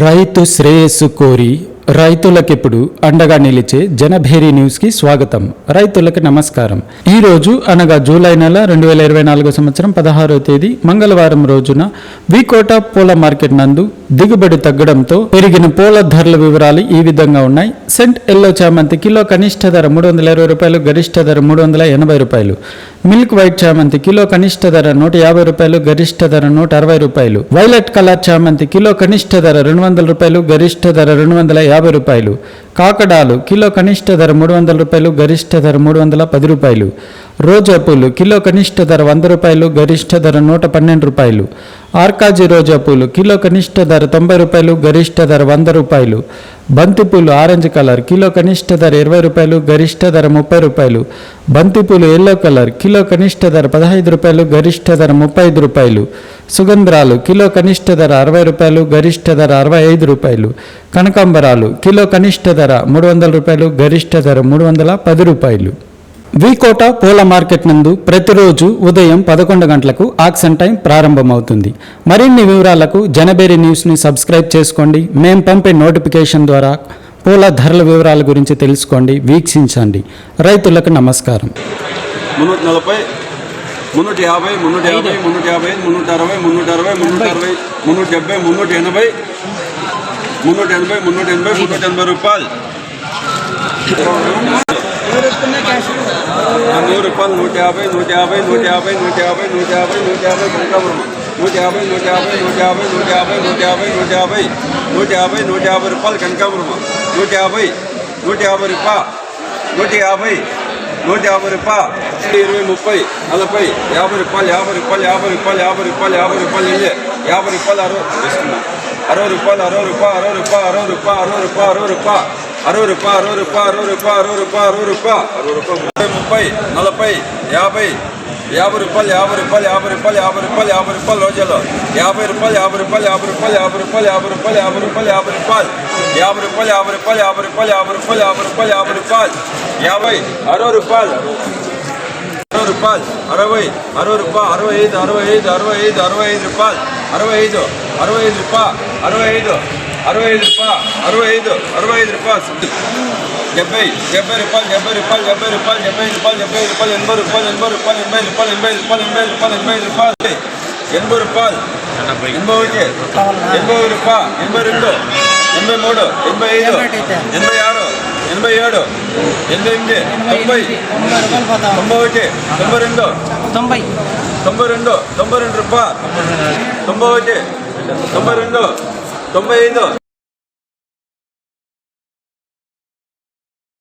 రైతు శ్రేయస్సు కోరి రైతులకిప్పుడు అండగా నిలిచే జనభేరి న్యూస్కి స్వాగతం. రైతులకు నమస్కారం. ఈరోజు అనగా జూలై నెల రెండు వేల ఇరవై నాలుగో సంవత్సరం పదహారో తేదీ మంగళవారం రోజున వికోట పూల మార్కెట్ నందు దిగుబడి తగ్గడంతో పెరిగిన పూల ధరల వివరాలు ఈ విధంగా ఉన్నాయి. సెంట్ ఎల్లో చామంతి కిలో కనిష్ట ధర మూడు వందల ఇరవై రూపాయలు గరిష్ట ధర మూడు వందల ఎనభై రూపాయలు. మిల్క్ వైట్ చామంతి కిలో కనిష్ట ధర నూట యాభై రూపాయలు గరిష్ట ధర నూట అరవై రూపాయలు. వైలెట్ కలర్ చామంతి కిలో కనిష్ట ధర రెండు వందల రూపాయలు గరిష్ట ధర రెండు వందల యాభై రూపాయలు. కాకడాలు కిలో కనిష్ట ధర మూడు వందల రూపాయలు గరిష్ట ధర మూడు వందల పది రూపాయలు. రోజా పూలు కిలో కనిష్ట ధర వంద రూపాయలు గరిష్ట ధర నూట పన్నెండు రూపాయలు. ఆర్కాజీ రోజా పూలు కిలో కనిష్ట ధర తొంభై రూపాయలు గరిష్ట ధర వంద రూపాయలు. బంతిపూలు ఆరెంజ్ కలర్ కిలో కనిష్ట ధర ఇరవై రూపాయలు గరిష్ట ధర ముప్పై రూపాయలు. బంతిపూలు ఎల్లో కలర్ కిలో కనిష్ట ధర పదహైదు రూపాయలు గరిష్ట ధర ముప్పై ఐదు రూపాయలు. సుగంధ్రాలు కిలో కనిష్ట ధర అరవై రూపాయలు గరిష్ట ధర అరవై ఐదు రూపాయలు. కనకాంబరాలు కిలో కనిష్ట ధర ధర మూడు వందల రూపాయలు గరిష్ట ధర మూడు వందల పది రూపాయలు. వికోట పూల మార్కెట్ నందు ప్రతిరోజు ఉదయం పదకొండు గంటలకు ఆక్సన్ టైం ప్రారంభమవుతుంది. మరిన్ని వివరాలకు జనబేరి న్యూస్ని సబ్స్క్రైబ్ చేసుకోండి. మేం పంపే నోటిఫికేషన్ ద్వారా పూల ధరల వివరాల గురించి తెలుసుకోండి వీక్షించండి. రైతులకు నమస్కారం. మున్నూట నలభై మున్నూట యాభై మున్నూట యాభై మున్నూట యాభై మున్నూట అరవై మున్నూట అరవై మున్నూట అరవై మున్నూట డెబ్బై మున్నూట ఎనభై మున్నూట ఎనభై మున్నూట ఎనభై మున్నూట ఎనభై రూపాయలు ఆ, నూరు రూపాయలు నూట యాభై నూట యాభై నూట యాభై నూట యాభై నూట యాభై నూట యాభై కనకాపురం నూట యాభై నూట యాభై నూట యాభై నూట యాభై నూట యాభై నూట యాభై నూట యాభై నూట యాభై రూపాయలు కనకాపురం నూట యాభై నూట యాభై రూపాయ నూట యాభై నూట యాభై రూపాయ ఇరవై ముప్పై నలభై యాభై రూపాయలు యాభై రూపాయలు యాభై రూపాయలు యాభై రూపాయలు యాభై రూపాయలు ఇల్లే యాభై రూపాయలు అరవై తీసుకున్నా అరవై రూపాయలు అరవై రూపాయలు అరవై రూపాయలు అరవై రూపాయలు అరవై రూపాయలు అరవై రూపాయలు అరవై రూపాయలు అరవై రూపాయలు అరవై రూపాయలు అరవై రూపాయలు అరవై రూపాయలు ముప్పై ముప్పై నలభై యాభై యాభై రూపాయలు యాభై రూపాయలు యాభై రూపాయలు యాభై రూపాయలు యాభై రూపాయలు రోజుల్లో యాభై రూపాయలు యాభై రూపాయలు యాభై రూపాయలు యాభై రూపాయలు యాభై రూపాయలు యాభై రూపాయలు యాభై రూపాయలు యాభై రూపాయలు యాభై రూపాయలు యాభై రూపాయలు యాభై రూపాయలు యాభై రూపాయలు యాభై రూపాయలు యాభై అరవై రూపాయలు అరవై రూపాయలు అరవై అరవై రూపాయలు అరవై ఐదు అరవై ఐదు అరవై ఐదు అరవై ఐదు రూపాయలు అరవై ఐదు అరవై ఐదు రూపాయలు అరవై ఐదు అరవై ఐదు రూపాయలు అరవై ఐదు అరవై ఐదు రూపాయలు డెబ్బై డెబ్బై రూపాయలు డెబ్బై రూపాయలు డెబ్బై రూపాయలు డెబ్బై రూపాయలు డెబ్బై రూపాయలు ఎనభై రూపాయలు ఎనభై రూపాయలు ఎనభై రూపాయలు ఎనభై రూపాయలు ఎనభై రూపాయలు ఎనభై రూపాయలు ఎనభై రూపాయలు ఎనభై ఒకటి ఎనభై రూపాయలు ఎనభై రెండు ఎనభై మూడు ఎనభై ఐదు ఎనభై ఆరు ఎనభై ఏడు ఎనభై ఎనిమిది తొంభై తొంభై ఒకటి తొంభై రెండు తొంభై. తొంభై రెండు తొంభై రెండు రూపాయలు తొంభై ఒకటి తొంభై రెండు తొంభై ఐదు.